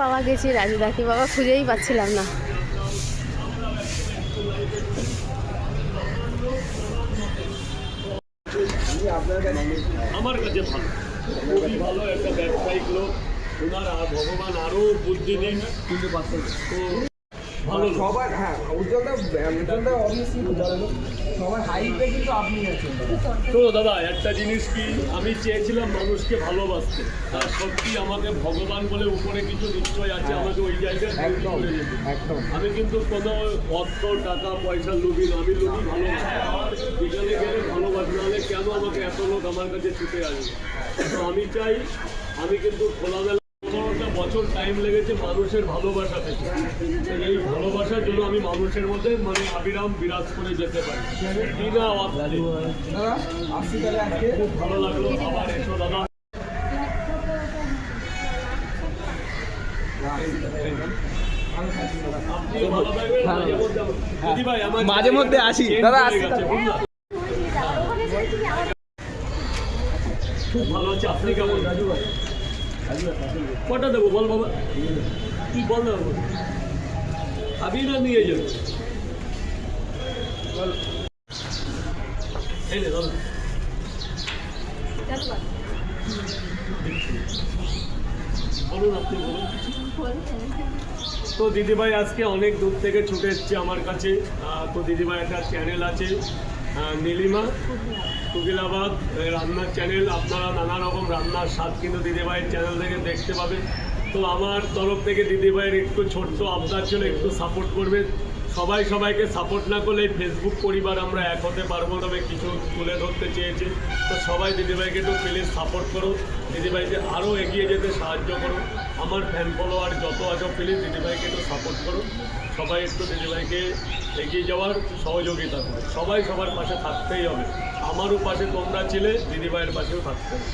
বাবা গেছি রাজুদাকে বাবা, খুঁজেই পাচ্ছিলাম না। আমার কাছে ভালো। খুবই ভালো একটা ব্যবসায়িক লোক। ওনার ভগবান আরও বুদ্ধি দিন কিন্তু। সবার হ্যাঁ উজ্জ্বলদা উজ্জ্বলদা অবভিয়াসলি সবার হাইপে কিন্তু আপনি আছেন। তো দাদা একটা জিনিস কি? আমি চেয়েছিলাম মানুষকে ভালোবাসতে। আর সত্যি আমাকে ভগবান বলে উপরে কিছু নিশ্চয় আছে আমাকে ওই জায়গায় একদম একদম। আমি কিন্তু কোনো অর্থ টাকা পয়সা লুবি না আমি লুবি ভালোবাসি। যেখানে গেলে ভালোবাসি নাহলে কেন আমাকে এত লোক আমার কাছে ছুটে আসবে? তো আমি চাই আমি কিন্তু খোলামেলা পনেরোটা বছর টাইম লেগেছে মানুষের ভালোবাসা থেকে। এই ভালোবাসার জন্য আমি মানুষের মধ্যে মানে আবিরাম বিরাজ করে যেতে পারি। বিনা দাদা খুব ভালো লাগল আবার এসো দাদা। দাদা থাকবেন মাঝে মধ্যে দিদি মধ্যে আসি। দাদা। বুঝলা? খুব ভালো আছে। আপনি কেমন? রাজু ভাই কটা দেবো বল বাবা? তুই বল না আমি না নিয়ে যাব। বল। বলুন তো দিদিভাই আজকে অনেক দূর থেকে ছুটে এসছে আমার কাছে। তো দিদিভাই একটা চ্যানেল আছে। নীলিমা কুকিলাবাদ রান্নার চ্যানেল আপনারা নানা রকম রান্নার স্বাদ কিন্তু দিদিভাইয়ের চ্যানেল থেকে দেখতে পাবেন। তো আমার তরফ থেকে দিদিভাইয়ের একটু ছোট্ট আবদার ছিল, একটু সাপোর্ট করবেন। সবাই সবাইকে সাপোর্ট না করলে এই ফেসবুক পরিবার আমরা এক হতে পারব তবে কিছু তুলে ধরতে চেয়েছে। তো সবাই দিদিভাইকে একটু প্লিজ সাপোর্ট করো। দিদিভাইকে আরও এগিয়ে যেতে সাহায্য করো। আমার ফ্যান ফলোয়ার যত আছো প্লিজ দিদিভাইকে একটু সাপোর্ট করো। সবাই একটু দিদিভাইকে এগিয়ে যাওয়ার সহযোগিতা করো। সবাই সবার পাশে থাকতেই হবে। আমারও পাশে তোমরা ছিলে, দিদিভাইয়ের পাশেও থাকতে হবে।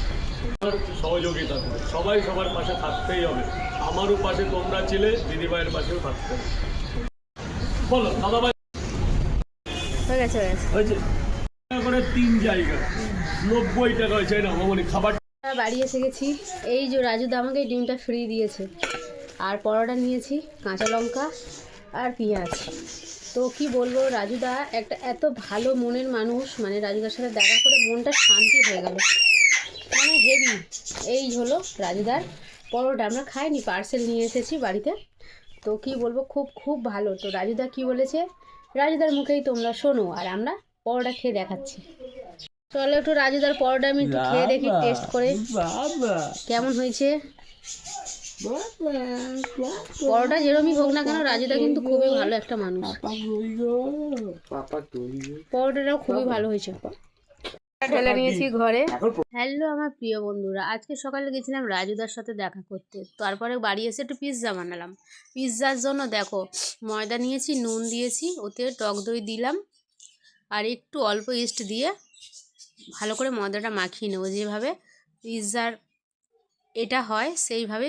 সহযোগিতা করো। সবাই সবার পাশে থাকতেই হবে। আমারও পাশে তোমরা ছিলে, দিদিভাইয়ের পাশেও থাকতে হবে। বলো দাদাভাই। হয়ে গেছে হয়েছে করে তিন জায়গা। নব্বই টাকা হয়েছে না মামনি খাবার। বাড়ি এসে গেছি। এই যে রাজুদা আমাকে ডিমটা ফ্রি দিয়েছে। আর পরোটা নিয়েছি কাঁচা লঙ্কা আর পেঁয়াজ। তো কি বলব রাজুদা একটা এত ভালো মনের মানুষ। মানে রাজুদার সাথে দেখা করে মনটা শান্তি হয়ে গেল। মানে হেভি। এই হলো রাজুদার পরোটা। আমরা খাইনি পার্সেল নিয়ে এসেছি বাড়িতে। তো কি বলব খুব খুব ভালো। তো রাজুদা কি বলেছে রাজুদার মুখেই তোমরা শোনো আর আমরা পরোটা খেয়ে দেখাচ্ছি। চলো একটু রাজুদার পরোটা আমি একটু খেয়ে দেখি টেস্ট করে। কেমন হয়েছে? পরোটা যেরমই হোক না কেন রাজুদা কিন্তু খুবই ভালো একটা মানুষ। পাপা কই গো পাপা কই গো পরোটাটাও খুবই ভালো হয়েছে। নিয়েছি ঘরে। হ্যালো আমার প্রিয় বন্ধুরা আজকে সকালে গেছিলাম রাজুদার সাথে দেখা করতে। তারপরে বাড়ি এসে একটু পিৎজা বানালাম। পিৎজার জন্য দেখো ময়দা নিয়েছি নুন দিয়েছি ওতে টক দই দিলাম আর একটু অল্প ইস্ট দিয়ে ভালো করে ময়দাটা মাখিয়ে নেব। যেভাবে পিৎজার এটা হয় সেইভাবে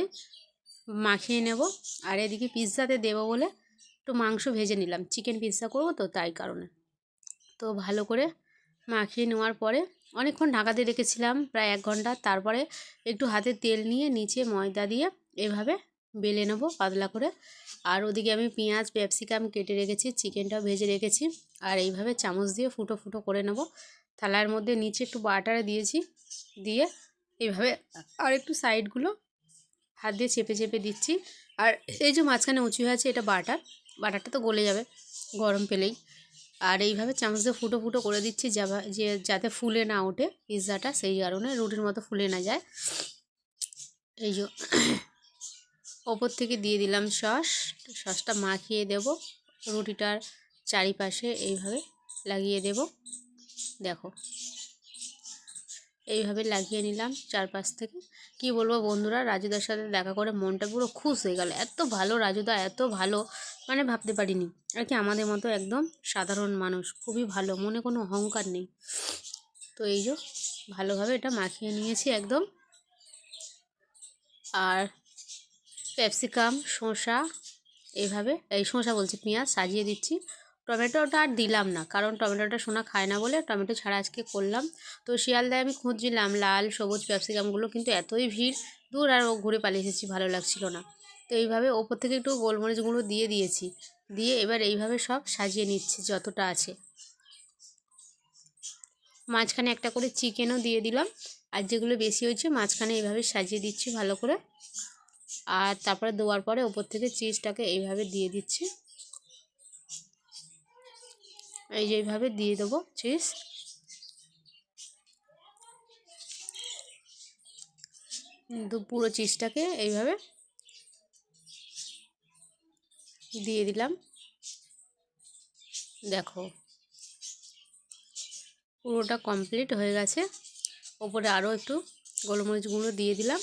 মাখিয়ে নেব। আর এদিকে পিৎজাতে দেবো বলে একটু মাংস ভেজে নিলাম। চিকেন পিৎজা করব তো তাই কারণে। তো ভালো করে মাখিয়ে নেওয়ার পরে অনেকক্ষণ ঢাকাতে রেখেছিলাম প্রায় এক ঘণ্টা। তারপরে একটু হাতে তেল নিয়ে নিচে ময়দা দিয়ে এভাবে বেলে নেব পাতলা করে। আর ওদিকে আমি পেঁয়াজ, ক্যাপসিকাম কেটে রেখেছি, চিকেনটাও ভেজে রেখেছি। আর এইভাবে চামচ দিয়ে ফুটো ফুটো করে নেব। থালার মধ্যে নিচে একটু বাটার দিয়েছি, দিয়ে এইভাবে আর একটু সাইডগুলো হাত দিয়ে চেপে চেপে দিচ্ছি। আর এই যে মাঝখানে উঁচু হয়ে আছে এটা বাটার, বাটারটা তো গলে যাবে, গরম পেলেই। আর এইভাবে চামচ দিয়ে ফুটো ফুটো করে দিচ্ছি যে যাতে ফুলে না ওঠে পিৎজাটা, সেই কারণে রুটির মতো ফুলে না যায়। এই যে ওপর থেকে দিয়ে দিলাম সস, সসটা মাখিয়ে দেব। রুটিটার চারিপাশে এইভাবে লাগিয়ে দেব। দেখো, এইভাবে লাগিয়ে নিলাম চারপাশ থেকে। কি বলব বন্ধুরা? রাজুদার সাথে দেখা করে মনটা পুরো খুশ হয়ে গেল। এত ভালো রাজুদা, এত ভালো। মানে ভাবতে পারিনি। আর কি আমাদের মতো একদম সাধারণ মানুষ। খুবই ভালো, মনে কোনো অহংকার নেই। তো এই যে ভালোভাবে এটা মাখিয়ে নিয়েছি একদম। আর ক্যাপসিকাম, শসা, এইভাবে, এই শসা বলছি, পেঁয়াজ সাজিয়ে দিচ্ছি। টমেটোটা আর দিলাম না, কারণ টমেটোটা সোনা খায় না বলে টমেটো ছাড়া আজকে করলাম। তো শিয়ালদায় আমি খুঁজছিলাম, লাল, সবুজ ক্যাপসিকামগুলো, কিন্তু এতই ভিড়, দূর আর ও ঘুরে পালিয়ে এসেছি, ভালো লাগছিল না। তো এইভাবে ওপর থেকে একটু গোলমরিচগুলো দিয়ে দিয়েছি, দিয়ে এবার এইভাবে সব সাজিয়ে নিচ্ছি যতটা আছে। মাঝখানে একটা করে চিকেনও দিয়ে দিলাম, আর যেগুলো বেশি হয়েছে মাঝখানে এইভাবে সাজিয়ে দিচ্ছি ভালো করে। আর তারপরে দেওয়ার পরে ওপর থেকে চিজটাকে এইভাবে দিয়ে দিচ্ছি। এই যে এইভাবে দিয়ে দেবো চিজ পুরো চিজটাকে এইভাবে দিয়ে দিলাম। দেখো, পুরোটা কমপ্লিট হয়ে গেছে। ওপরে আরও একটু গোলমরিচ গুঁড়ো দিয়ে দিলাম।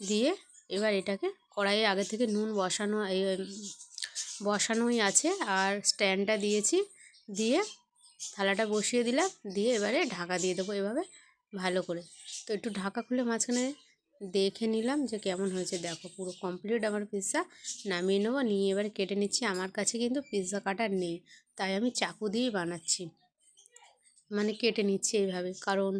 দিয়ে এবার এটাকে কড়াইয়ে আগে থেকে নুন বসানো বসানোই আছে। আর স্ট্যান্ডটা দিয়েছি। দিয়ে থালাটা বসিয়ে দিলাম। দিয়ে এবারে ঢাকা দিয়ে দেবো এভাবে ভালো করে। তো একটু ঢাকা খুলে মাঝখানে দেখে নিলাম যে কেমন হয়েছে। দেখো পুরো কমপ্লিট আমার পিৎজা নামিয়ে নেব, নিয়ে এবারে কেটে নিচ্ছি। আমার কাছে কিন্তু পিৎজা কাটার নেই, তাই আমি চাকু দিয়েই বানাচ্ছি। মানে কেটে নিচ্ছি এইভাবে, কারণ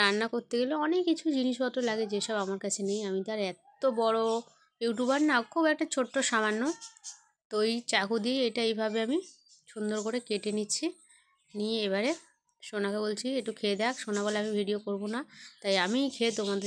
রান্না করতে গেলে অনেক কিছু জিনিসপত্র লাগে যেসব আমার কাছে নেই। আমি তো আর এত বড় ইউটিউবার না, খুব একটা ছোট্ট সামান্য। তো ওই চাকু দিয়ে এটা এইভাবে আমি সুন্দর করে কেটে নিচ্ছি। নিয়ে এবারে সোনাকে বলছি, একটু খেয়ে দেখ, সোনা বলে আমি ভিডিও করব না। তাই আমিই খেয়ে তোমাদের